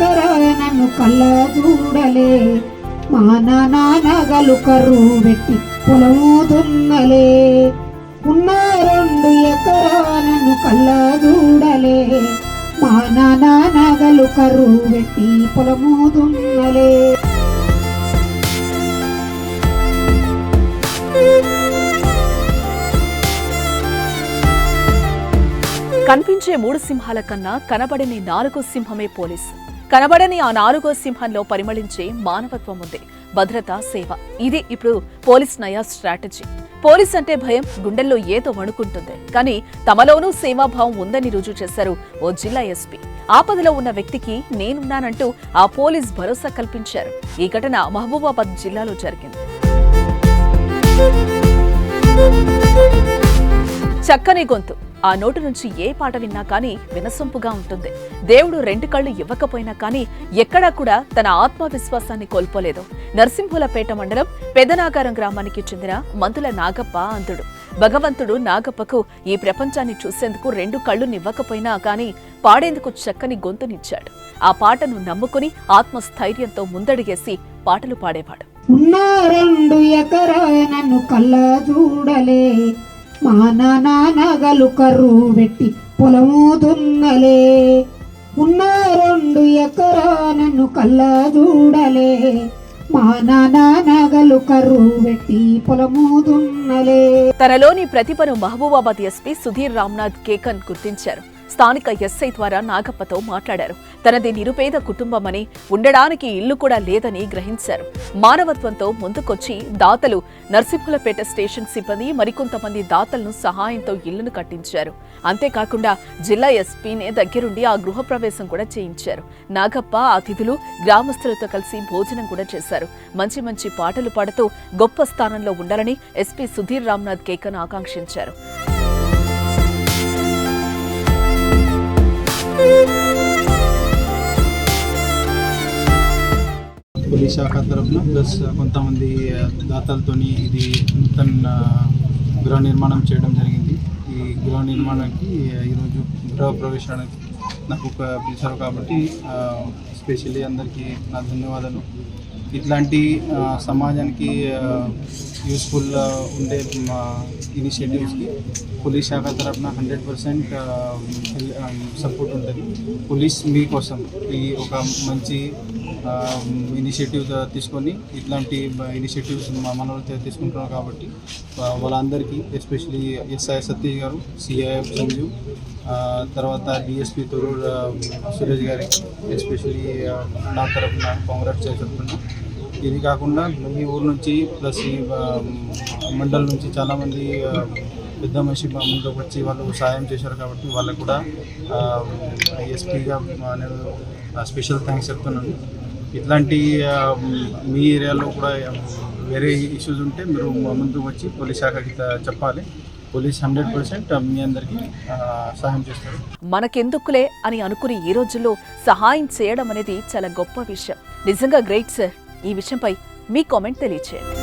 ఎకరా నన్ను కళ్ళ చూడలే. మా నాన్న కరువు పెట్టి పొలము దున్నలే ఉన్న రెండు ఎకరా నన్ను కళ్ళ చూడలే. మా నాన్న కరువు పెట్టి పొలము దున్నలే కనిపించే మూడు సింహాల కన్నా కనబడని నాలుగో సింహమే పోలీసు. కనబడని ఆ నాలుగో సింహంలో పరిమళించే మానవత్వం ఉంది. భద్రత సేవ. ఇది ఇప్పుడు పోలీస్ నయా స్ట్రాటజీ. పోలీస్ అంటే భయం గుండెల్లో ఏదో వణుకుంటుంది. కానీ తమలోనూ సేవాభావం ఉందని రుజువు చేశారు ఓ జిల్లా ఎస్పీ. ఆపదలో ఉన్న వ్యక్తికి నేనున్నానంటూ ఆ పోలీస్ భరోసా కల్పించారు. ఈ ఘటన మహబూబాబాద్ జిల్లాలో జరిగింది. చక్కని గొంతు. ఆ నోటు నుంచి ఏ పాట విన్నా కానీ వినసొంపుగా ఉంటుంది. దేవుడు రెండు కళ్ళు ఇవ్వకపోయినా కానీ ఎక్కడా కూడా తన ఆత్మవిశ్వాసాన్ని కోల్పోలేదు. నరసింహులపేట మండలం పెదనాగారం గ్రామానికి చెందిన మంతుల నాగప్ప అంతుడు. భగవంతుడు నాగప్పకు ఈ ప్రపంచాన్ని చూసేందుకు రెండు కళ్ళు నివ్వకపోయినా కానీ పాడేందుకు చక్కని గొంతునిచ్చాడు. ఆ పాటను నమ్ముకుని ఆత్మస్థైర్యంతో ముందడిగేసి పాటలు పాడేవాడు. ఉన్న రెండు ఎకరా నన్ను కళ్ళ చూడలే. మా నాన్న నగలు పెట్టి పొలము దున్నలే ఉన్న రెండు ఎకరా నన్ను కళ్ళ చూడలే. మా నాన్న నగలు పెట్టి పొలము దున్నలే తనలోని ప్రతిభను మహబూబాబాద్ ఎస్పీ సుధీర్ రామ్నాథ్ కేకన్ గుర్తించారు. స్థానిక ఎస్ఐ ద్వారా నాగప్పతో మాట్లాడారు. తనది నిరుపేద కుటుంబమని ఉండడానికి ఇల్లు కూడా లేదని గ్రహించారు. మానవత్వంతో ముందుకొచ్చి దాతలు నర్సింహులపేట స్టేషన్ సిబ్బంది మరికొంతమంది దాతలను సహాయంతో ఇల్లును కట్టించారు. అంతేకాకుండా జిల్లా ఎస్పీనే దగ్గరుండి ఆ గృహప్రవేశం కూడా చేయించారు. నాగప్ప అతిథులు గ్రామస్తులతో కలిసి భోజనం కూడా చేశారు. మంచి మంచి పాటలు పాడుతూ గొప్ప స్థానంలో ఉండాలని ఎస్పీ సుధీర్ రామ్నాథ్ కేకన్ ఆకాంక్షించారు. పోలీస్ శాఖ తరఫున ప్లస్ కొంతమంది దాతలతోని ఇది నూతన గృహ నిర్మాణం చేయడం జరిగింది. ఈ గృహ నిర్మాణానికి ఈరోజు గృహ ప్రవేశానికి నాకు ఒక పిలిచారు కాబట్టి స్పెషల్లీ అందరికీ నా ధన్యవాదాలు. ఇట్లాంటి సమాజానికి యూస్ఫుల్ ఉండే ఇనిషియేటివ్స్కి పోలీస్ శాఖ తరఫున హండ్రెడ్ పర్సెంట్ సపోర్ట్ ఉంటుంది. పోలీస్ మీకోసం ఈ ఒక మంచి ఇనిషియేటివ్ తీసుకొని ఇట్లాంటి ఇనిషియేటివ్స్ మన తీసుకుంటున్నారు కాబట్టి వాళ్ళందరికీ ఎస్పెషలీ ఎస్ఐ సతీష్ గారు సిఐఎఫ్ సంజీవ్ తర్వాత డిఎస్పి తొరూర్ సురేష్ గారికి ఎస్పెషలీ నా తరఫున కాంగ్రెస్ చెప్తున్నా ఇది కాకుండా ఈ ఊరు నుంచి ప్లస్ ఈ మండలం మండల్ నుంచి చాలామంది పెద్ద మనిషి ముందుకు వచ్చి వాళ్ళు సహాయం చేశారు కాబట్టి వాళ్ళకు కూడా ఎస్పీగా నేను స్పెషల్ థ్యాంక్స్ చెప్తున్నాను. ఇట్లాంటి మీ ఏరియాలో కూడా వేరే ఇష్యూస్ ఉంటే మీరు ముందుకు వచ్చి పోలీస్ శాఖకి చెప్పాలి. పోలీస్ హండ్రెడ్ పర్సెంట్ మీ అందరికీ సహాయం చేస్తారు. మనకెందుకులే అని అనుకుని ఈ రోజుల్లో సహాయం చేయడం అనేది చాలా గొప్ప విషయం. నిజంగా గ్రేట్ సార్. ఈ విషయంపై మీ కామెంట్ తెలియచేయండి.